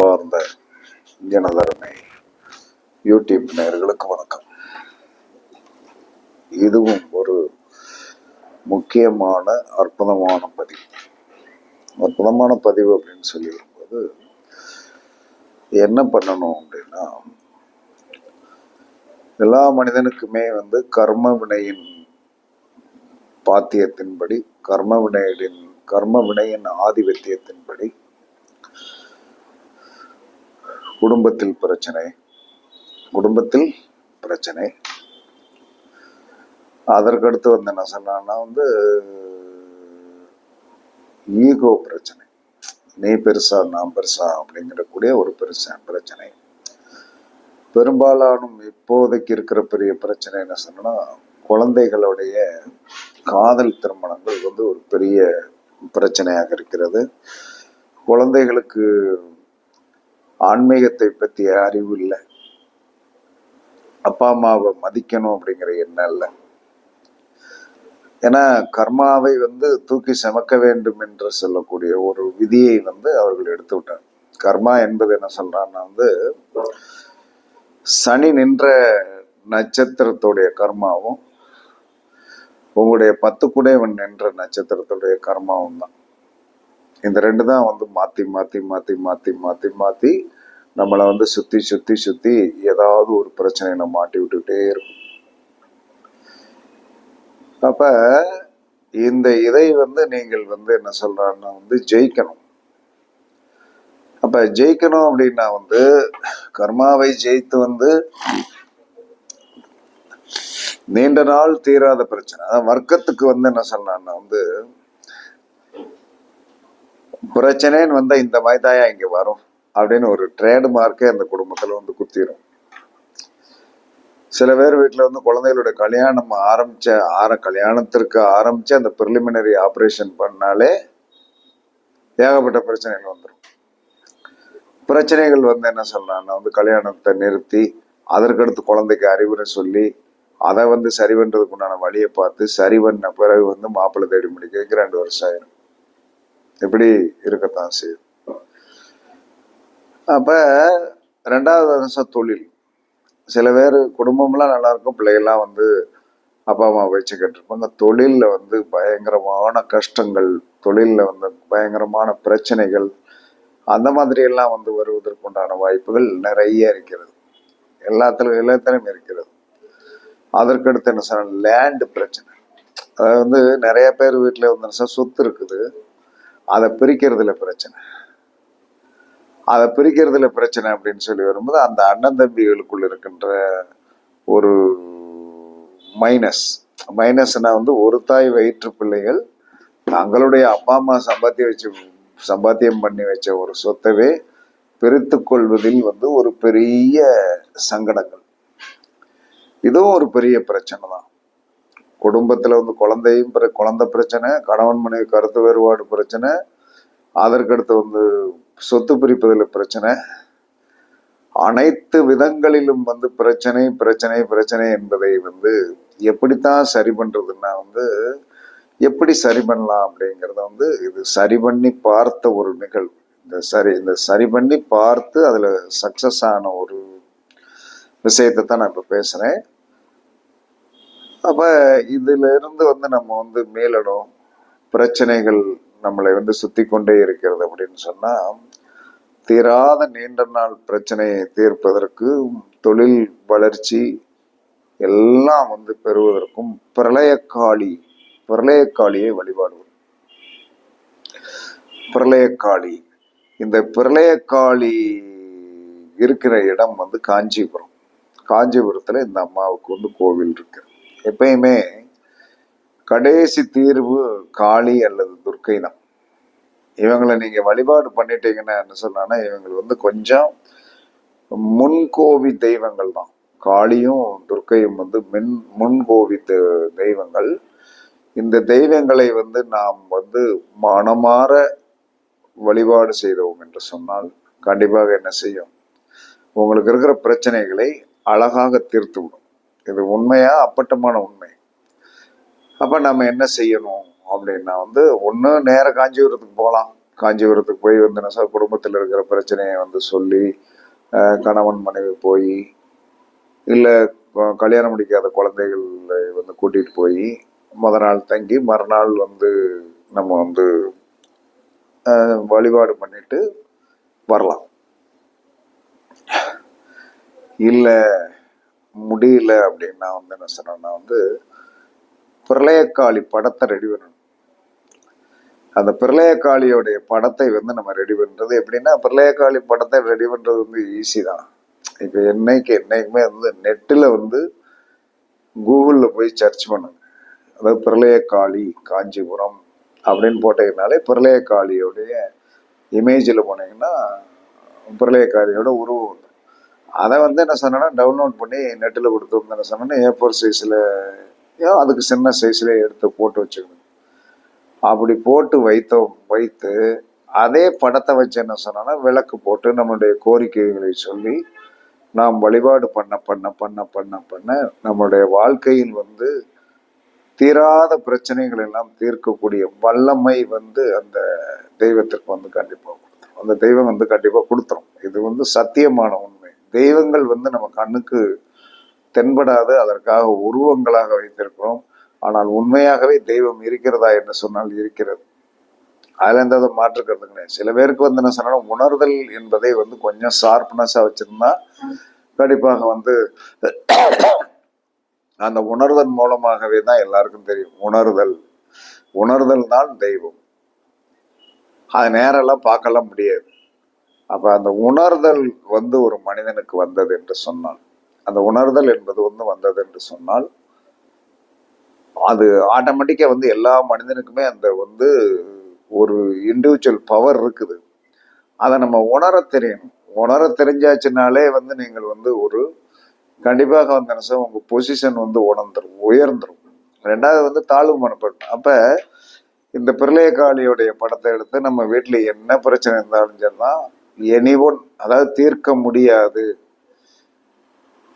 அன்பார்ந்த ஜனதருமை யூடியூப் நேர்களுக்கு வணக்கம். இதுவும் ஒரு முக்கியமான அற்புதமான பதிவு. அற்புதமான பதிவு அப்படின்னு சொல்லி வரும்போது என்ன பண்ணணும் அப்படின்னா எல்லா மனிதனுக்குமே வந்து கர்ம வினையின் பாத்தியத்தின்படி கர்ம வினையின் கர்ம வினையின் ஆதிபத்தியத்தின்படி குடும்பத்தில் பிரச்சனை. குடும்பத்தில் பிரச்சனை. அதற்கடுத்து வந்து என்ன சொன்னான்னா வந்து ஈகோ பிரச்சனை. நீ பெருசா நான் பெருசா அப்படிங்கிற கூடிய ஒரு பெருசா பிரச்சனை. பெரும்பாலானும் இப்போதைக்கு இருக்கிற பெரிய பிரச்சனை என்ன சொன்னா குழந்தைகளுடைய காதல் திருமணங்கள் வந்து ஒரு பெரிய பிரச்சனையாக இருக்கிறது. குழந்தைகளுக்கு ஆன்மீகத்தை பற்றிய அறிவு இல்லை. அப்பா அம்மாவை மதிக்கணும் அப்படிங்கிற எண்ணம் இல்லை. ஏன்னா கர்மாவை வந்து தூக்கி சுமக்க வேண்டும் என்று சொல்லக்கூடிய ஒரு விதியை வந்து அவர்கள் எடுத்து விட்டார் கர்மா என்பது என்ன சொல்றான்னா வந்து சனி நின்ற நட்சத்திரத்துடைய கர்மாவும் உங்களுடைய பத்து குடைவன் நின்ற நட்சத்திரத்துடைய கர்மாவும் தான். இந்த ரெண்டு தான் வந்து மாத்தி மாத்தி மாத்தி மாத்தி மாத்தி மாத்தி நம்மளை வந்து சுத்தி சுத்தி சுத்தி ஏதாவது ஒரு பிரச்சனையில மாட்டி விட்டுக்கிட்டே இருக்கும். அப்ப இந்த இதை வந்து நீங்கள் வந்து என்ன சொல்றான்னா வந்து ஜெயிக்கணும். அப்ப ஜெயிக்கணும் அப்படின்னா வந்து கர்மாவை ஜெயித்து வந்து நீண்ட நாள் தீராத பிரச்சனை. அதான் வர்க்கத்துக்கு வந்து என்ன சொன்னான்னா வந்து பிரச்சனைன்னு வந்தா இந்த மாதிரி தாயா இங்க வரும்? அப்படின்னு ஒரு ட்ரேடு மார்க்கே அந்த குடும்பத்தில் வந்து குத்திரும். சில பேர் வீட்டில் வந்து குழந்தைகளோட கல்யாணம் ஆரம்பித்த ஆர கல்யாணத்திற்கு ஆரம்பித்து அந்த ப்ரிலிமினரி ஆப்ரேஷன் பண்ணாலே ஏகப்பட்ட பிரச்சனைகள் வந்துடும் பிரச்சனைகள் வந்து என்ன சொல்கிறாங்கன்னா வந்து கல்யாணத்தை நிறுத்தி அதற்கடுத்து குழந்தைக்கு அறிவுரை சொல்லி அதை வந்து சரி பண்ணுறதுக்கு உண்டான வழியை பார்த்து சரி பண்ண பிறகு வந்து மாப்பிள்ளை தேடி முடிக்கிறதுக்கு ரெண்டு வருஷம் ஆயிரும். இப்படி இருக்கத்தான் செய்யும். அப்ப ரெண்டாவது அம்சம் தொழில். சில பேர் குடும்பம்லாம் நல்லா இருக்கும் பிள்ளைகள்லாம் வந்து அப்பா அம்மா வச்சுக்கிட்டு இருப்பாங்க தொழிலில் வந்து பயங்கரமான கஷ்டங்கள் தொழிலில் வந்து பயங்கரமான பிரச்சனைகள் அந்த மாதிரியெல்லாம் வந்து வருவதற்கு உண்டான வாய்ப்புகள் நிறைய இருக்கிறது. எல்லாத்துலையும் எல்லாத்திலையும் இருக்கிறது. அதற்கடுத்து என்ன சொன்னால் லேண்டு பிரச்சனை. அதாவது வந்து நிறைய பேர் வீட்டில் வந்து சொத்து இருக்குது. அதை பிரிக்கிறதுல பிரச்சனை. அதை பிரிக்கிறதுல பிரச்சனை அப்படின்னு சொல்லி வரும்போது அந்த அண்ணன் தம்பிகளுக்குள்ள இருக்கின்ற ஒரு மைனஸ் மைனஸ்னா வந்து ஒரு தாய் வயிற்று பிள்ளைகள் தங்களுடைய அப்பா அம்மா சம்பாத்தியம் வச்சு சம்பாத்தியம் பண்ணி வச்ச ஒரு சொத்தவே பிரித்து கொள்வதில் வந்து ஒரு பெரிய சங்கடங்கள். இதுவும் ஒரு பெரிய பிரச்சனை தான். குடும்பத்தில் வந்து குழந்தையும் பிற- குழந்தை பிரச்சனை கணவன் மனைவி கருத்து வேறுபாடு பிரச்சனை அதற்கடுத்து வந்து சொத்து பிரிப்பதில் பிரச்சனை. அனைத்து விதங்களிலும் வந்து பிரச்சனை பிரச்சனை பிரச்சனை என்பதை வந்து எப்படித்தான் சரி பண்ணுறதுன்னா வந்து எப்படி சரி பண்ணலாம் அப்படிங்கிறத வந்து இது சரி பண்ணி பார்த்த ஒரு நிகழ்வு. இந்த சரி இந்த சரி பண்ணி பார்த்து அதில் சக்ஸஸ் ஆன ஒரு விஷயத்தை தான் நான் இப்போ பேசுகிறேன் அப்போ இதிலிருந்து வந்து நம்ம வந்து மீளணும் பிரச்சனைகள் நம்மளை வந்து சுத்தி கொண்டே இருக்கிறது அப்படின்னு சொன்னா தீராத நீண்ட நாள் பிரச்சனையை தீர்ப்பதற்கு தொழில் வளர்ச்சி எல்லாம் வந்து பெறுவதற்கும் பிரளயக்காளி பிரளயக்காளியை வழிபாடுவோம் பிரளயக்காளி. இந்த பிரளயக்காளி இருக்கிற இடம் வந்து காஞ்சிபுரம். காஞ்சிபுரத்துல இந்த அம்மாவுக்கு வந்து கோவில் இருக்கு. எப்பயுமே கடைசி தீர்வு காளி அல்லது துர்க்கை தான் இவங்களை நீங்க வழிபாடு பண்ணிட்டீங்கன்னா என்ன சொன்னா இவங்க வந்து கொஞ்சம் முன்கோவி தெய்வங்கள் தான். காளியும் துர்க்கையும் வந்து மின் முன்கோவி தெ- தெய்வங்கள். இந்த தெய்வங்களை வந்து நாம் வந்து மனமாற வழிபாடு செய்தோம் என்று சொன்னால் கண்டிப்பாக என்ன செய்யும்? உங்களுக்கு இருக்கிற பிரச்சனைகளை அழகாக தீர்த்து விடும். இது உண்மையா அப்பட்டமான உண்மை? அப்போ நம்ம என்ன செய்யணும் அப்படின்னா வந்து ஒன்று நேராக காஞ்சிபுரத்துக்கு போகலாம். காஞ்சிபுரத்துக்கு போய் வந்து என்ன சார் குடும்பத்தில் இருக்கிற பிரச்சனையை வந்து சொல்லி கணவன் மனைவி போய் இல்லை கல்யாணம் முடிக்காத குழந்தைகளை வந்து கூட்டிகிட்டு போய் முத நாள் தங்கி மறுநாள் வந்து நம்ம வந்து வழிபாடு பண்ணிட்டு வரலாம். இல்லை முடியல அப்படின்னா வந்து என்ன சொன்னோன்னா வந்து பிரளயக்காளி படத்தை ரெடி பண்ணணும். அந்த பிரளயக்காளியோடைய படத்தை வந்து நம்ம ரெடி பண்ணுறது எப்படின்னா பிரளயக்காளி படத்தை ரெடி பண்ணுறது வந்து ஈஸி தான். இப்போ என்னைக்கு என்னைக்குமே வந்து நெட்டில் வந்து கூகுளில் போய் சர்ச் பண்ணுங்க. அதாவது பிரளயக்காளி காஞ்சிபுரம் அப்படின்னு போட்டீங்கனாலே பிரளயக்காளியோடைய இமேஜில் போனீங்கன்னா பிரளயக்காளியோட உருவம் வந்துடும் அதை வந்து என்ன சொன்னேன்னா டவுன்லோட் பண்ணி நெட்டில் கொடுத்து என்ன சொன்னேன்னா ஏ ஃபோர் சைஸில் அதுக்கு சின்ன சைஸில் எடுத்து போட்டு வச்சுக்கணும். அப்படி போட்டு வைத்தோம் வைத்து அதே படத்தை வச்சு என்ன சொன்னோன்னா விளக்கு போட்டு நம்மளுடைய கோரிக்கைகளை சொல்லி நாம் வழிபாடு பண்ண பண்ண பண்ண பண்ண பண்ண நம்மளுடைய வாழ்க்கையில் வந்து தீராத பிரச்சனைகள் எல்லாம் தீர்க்கக்கூடிய வல்லமை வந்து அந்த தெய்வத்திற்கு வந்து கண்டிப்பாக கொடுத்துரும். அந்த தெய்வம் வந்து கண்டிப்பாக கொடுத்துரும். இது வந்து சத்தியமான உண்மை. தெய்வங்கள் வந்து நம்ம கண்ணுக்கு தென்படாது அதற்காக உருவங்களாக வைத்திருக்கிறோம். ஆனால் உண்மையாகவே தெய்வம் இருக்கிறதா என்று சொன்னால் இருக்கிறது. அதில் எந்த வித மாற்று கிடையாது. சில பேருக்கு வந்து என்ன சொன்னாலும் உணர்தல் என்பதை வந்து கொஞ்சம் ஷார்ப்னஸாக வச்சுருந்தா கண்டிப்பாக வந்து அந்த உணர்தல் மூலமாகவே தான் எல்லாருக்கும் தெரியும். உணர்தல். உணர்தல் தான் தெய்வம். அது நேரெல்லாம் பார்க்கலாம் முடியாது. அப்போ அந்த உணர்தல் வந்து ஒரு மனிதனுக்கு வந்தது என்று சொன்னால். அந்த உணர்தல் என்பது வந்து வந்தது என்று சொன்னால் அது ஆட்டோமேட்டிக்காக வந்து எல்லா மனிதனுக்குமே அந்த வந்து ஒரு இண்டிவிஜுவல் பவர் இருக்குது. அதை நம்ம உணர தெரியணும் உணர தெரிஞ்சாச்சுனாலே வந்து நீங்கள் வந்து ஒரு கண்டிப்பாக வந்து என்ன உங்கள் பொசிஷன் வந்து உணர்ந்துடும் உயர்ந்துடும் ரெண்டாவது வந்து தாழ்வு மனப்படும் அப்போ இந்த பிரளயகாளியோடைய படத்தை எடுத்து நம்ம வீட்டில் என்ன பிரச்சனை இருந்தாலும் சொன்னால் எனி ஒன் அதாவது தீர்க்க முடியாது.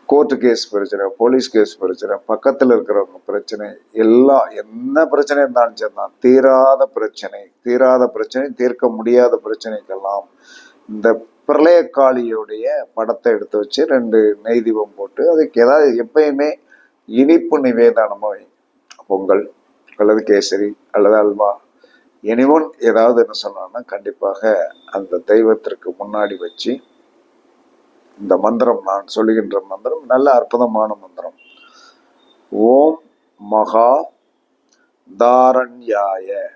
கோர்ட்டு கேஸ் பிரச்சனை போலீஸ் கேஸ் பிரச்சனை பக்கத்தில் இருக்கிறவங்க பிரச்சனை எல்லாம் என்ன பிரச்சனை இருந்தாலும் சரிதான் தீராத பிரச்சனை தீராத பிரச்சனை தீர்க்க முடியாத பிரச்சனைக்கெல்லாம் இந்த பிரளயக்காளியுடைய படத்தை எடுத்து வச்சு ரெண்டு நெய் தீபம் போட்டு அதுக்கு ஏதாவது எப்பயுமே இனிப்பு நிவேதானமாக வைங்க பொங்கல் அல்லது கேசரி அல்லது அல்வா. எனிவன் ஏதாவது என்ன சொன்னான்னா கண்டிப்பாக அந்த தெய்வத்திற்கு முன்னாடி வச்சு இந்த மந்திரம் நான் சொல்லுகின்ற மந்திரம் நல்ல அற்புதமான மந்திரம். ஓம் மகா தாரண்யாய.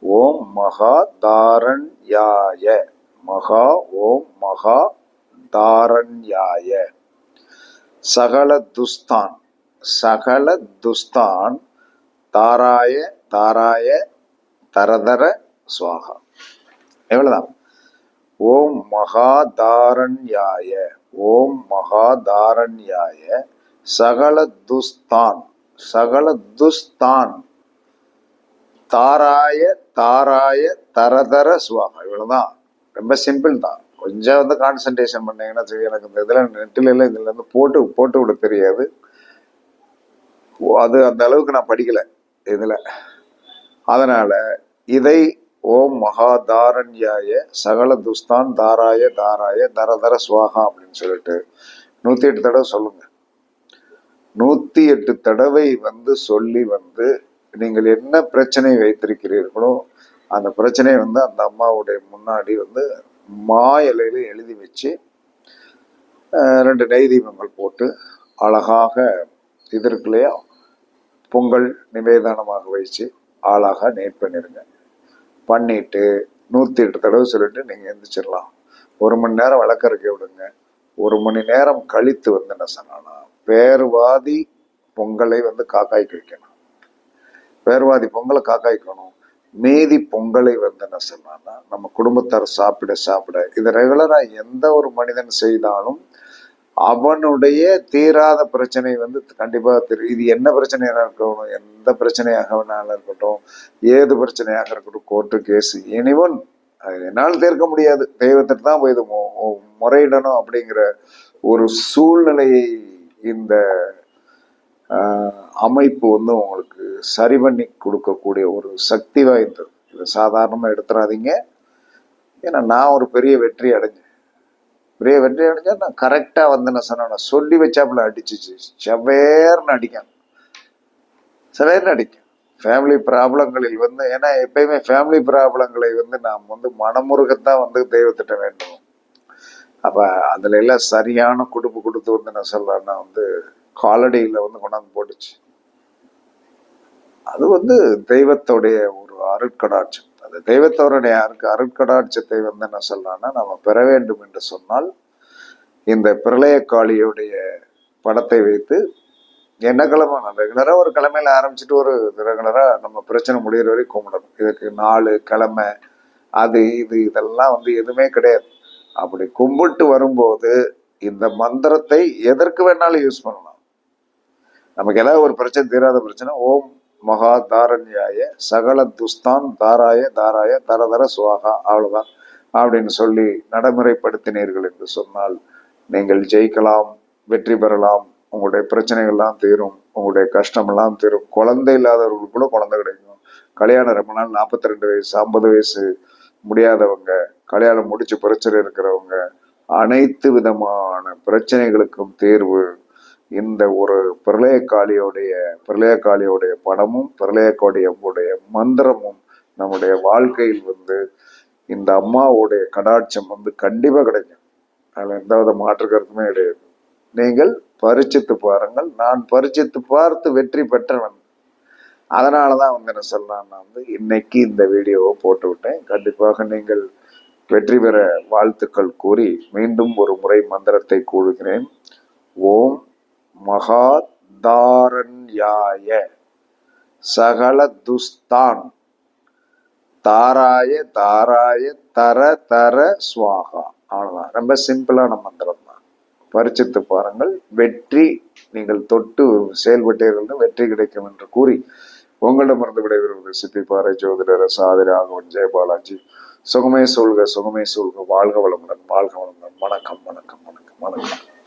ஓம் மகா தாரண்யாய. மகா ஓம் மகா தாரண்யாய. சகல துஸ்தான் சகல துஸ்தான் தாராய தாராய தரதர சுவாகா. எவ்வளவுதான்? ஓம் மகாதாரண்யாய ஓம் மகாதாரண்யாய சகல துஸ்தான் சகல துஸ்தான். தாராய தாராய தரதர சுவாகா இவ்வளோதான் ரொம்ப சிம்பிள் தான். கொஞ்சம் வந்து கான்சன்ட்ரேஷன் பண்ணீங்கன்னா சரி எனக்கு இந்த இதில் நெட்டில் இதில் இருந்து போட்டு போட்டு விட தெரியாது. அது அந்த அளவுக்கு நான் படிக்கலை இதில். அதனால் இதை ஓம் மகாதாரண்யாய சகல துஸ்தான் தாராய தாராய தர தர சுவாகா அப்படின்னு சொல்லிட்டு நூற்றி எட்டு தடவை சொல்லுங்க. நூற்றி எட்டு தடவை வந்து சொல்லி வந்து நீங்கள் என்ன பிரச்சனை வைத்திருக்கிறீர்களோ அந்த பிரச்சனையை வந்து அந்த அம்மாவுடைய முன்னாடி வந்து மா இலையில எழுதி வச்சு ரெண்டு நெய் தீபங்கள் போட்டு அழகாக இது இருக்கு இல்லையா பொங்கல் நிவேதானமாக வச்சு ஆளாக நேர் பண்ணிருங்க பண்ணிட்டு நூற்றி எட்டு தடவை சொல்லிட்டு நீங்கள் எந்திரிச்சிடலாம். ஒரு மணி நேரம் விளக்கறக்க விடுங்க. ஒரு மணி நேரம் கழித்து வந்து என்ன சொன்னான்னா பேர்வாதி பொங்கலை வந்து காக்காய்க்கு வைக்கணும். பேர்வாதி பொங்கலை காக்காய்க்கணும். மீதி பொங்கலை வந்து என்ன சொன்னான்னா நம்ம குடும்பத்தார் சாப்பிட சாப்பிட. இது ரெகுலராக எந்த ஒரு மனிதன் செய்தாலும் அவனுடைய தீராத பிரச்சனை வந்து கண்டிப்பாக தெரியும் இது என்ன பிரச்சனையாக இருக்கணும் எந்த பிரச்சனையாக வேணாலும் இருக்கட்டும் ஏது பிரச்சனையாக இருக்கட்டும் கோர்ட்டு கேஸ் எனிவன் அது என்னால் தீர்க்க முடியாது. தெய்வத்திற்கு தான் போய் இது மு- முறையிடணும் அப்படிங்கிற ஒரு சூழ்நிலையை இந்த அமைப்பு வந்து உங்களுக்கு சரி பண்ணி கொடுக்கக்கூடிய ஒரு சக்தி வாய்ந்தது. இதை சாதாரணமாக எடுத்துடாதீங்க ஏன்னா நான் ஒரு பெரிய வெற்றி அடைஞ்சேன். பெரிய வெற்றி அடைஞ்சா நான் கரெக்டாக வந்து என்ன சொன்னேன் சொல்லி வச்சாப்புல அடிச்சிச்சு. செவ்வேர்னு அடிக்கும். செவ்வேர்னு அடிக்கும். ஃபேமிலி ப்ராப்ளங்களில் வந்து ஏன்னா எப்பயுமே ஃபேமிலி ப்ராப்ளங்களை வந்து நாம் வந்து மனமுருகத்தான் வந்து தெய்வத்திட்ட வேண்டும். அப்போ அதில் எல்லாம் சரியான குடுப்பு கொடுத்து வந்து நான் சொல்கிறேன்னா வந்து காலடியில் வந்து கொண்டாந்து போட்டுச்சு. அது வந்து தெய்வத்தோடைய ஒரு அருட்கடாட்சம். அந்த தெய்வத்தவருடைய அருக்கு அருட்கடாட்சத்தை வந்து என்ன சொல்லலாம்னா நம்ம பெற வேண்டும் என்று சொன்னால் இந்த பிரளய காளியுடைய படத்தை வைத்து என்ன கிழமை நான் ரெகுலராக ஒரு கிழமையில ஆரம்பிச்சுட்டு ஒரு ரெகுலராக நம்ம பிரச்சனை முடிகிற வரைக்கும் கும்பிடணும். இதுக்கு நாலு கிழமை அது இது இதெல்லாம் வந்து எதுவுமே கிடையாது. அப்படி கும்பிட்டு வரும்போது இந்த மந்திரத்தை எதற்கு வேணாலும் யூஸ் பண்ணலாம். நமக்கு ஏதாவது ஒரு பிரச்சனை தீராத பிரச்சனை ஓம் மகா தாரண்யாய சகல துஸ்தான் தாராய தாராய தர தர சுவாகா அவ்வளோதான் அப்படின்னு சொல்லி நடைமுறைப்படுத்தினீர்கள் என்று சொன்னால் நீங்கள் ஜெயிக்கலாம் வெற்றி பெறலாம் உங்களுடைய பிரச்சனைகள்லாம் தீரும் உங்களுடைய கஷ்டமெல்லாம் தீரும். குழந்தை இல்லாதவர்களுக்கு கூட குழந்தை கிடைக்கும். கல்யாணம் ரொம்ப நாள் நாற்பத்தி ரெண்டு வயசு ஐம்பது வயசு முடியாதவங்க கல்யாணம் முடிச்சு பிரச்சனை இருக்கிறவங்க அனைத்து விதமான பிரச்சனைகளுக்கும் தீர்வு இந்த ஒரு பிரளயக்காளியோடைய பிரளயக்காளியோடைய படமும் பிரளயக்காளியோடைய மந்திரமும் நம்முடைய வாழ்க்கையில் வந்து இந்த அம்மாவுடைய கடாட்சம் வந்து கண்டிப்பாக கிடைக்கும். அதில் எந்த வித மாற்று கருத்துமே கிடையாது. நீங்கள் பரிச்சித்து பாருங்கள். நான் பரிச்சித்து பார்த்து வெற்றி பெற்றவன். அதனால தான் வந்து என்ன சொல்லலாம் நான் வந்து இன்னைக்கு இந்த வீடியோவை போட்டு விட்டேன். கண்டிப்பாக நீங்கள் வெற்றி பெற வாழ்த்துக்கள் கூறி மீண்டும் ஒரு முறை மந்திரத்தை கூறுகிறேன். ஓம் மகாதாரண்யாய சகல துஸ்தான். தாராய தாராய தர தர சுவாகா. அவ்வளோதான் ரொம்ப சிம்பிளான மந்திரம் தான். பரிச்சித்து பாருங்கள். வெற்றி நீங்கள் தொட்டு செயல்பட்டீர்கள் வெற்றி கிடைக்கும் என்று கூறி உங்களிடமிருந்து விடைபெறுவது சிப்பிப்பாறை ஜோதிடர் சாதி ராகவன் ஜெயபாலாஜி சுகமே சொல்க சுகமே சொல்க வாழ்க வளமுடன் வாழ்க வளமுடன். வணக்கம் வணக்கம் வணக்கம் வணக்கம்.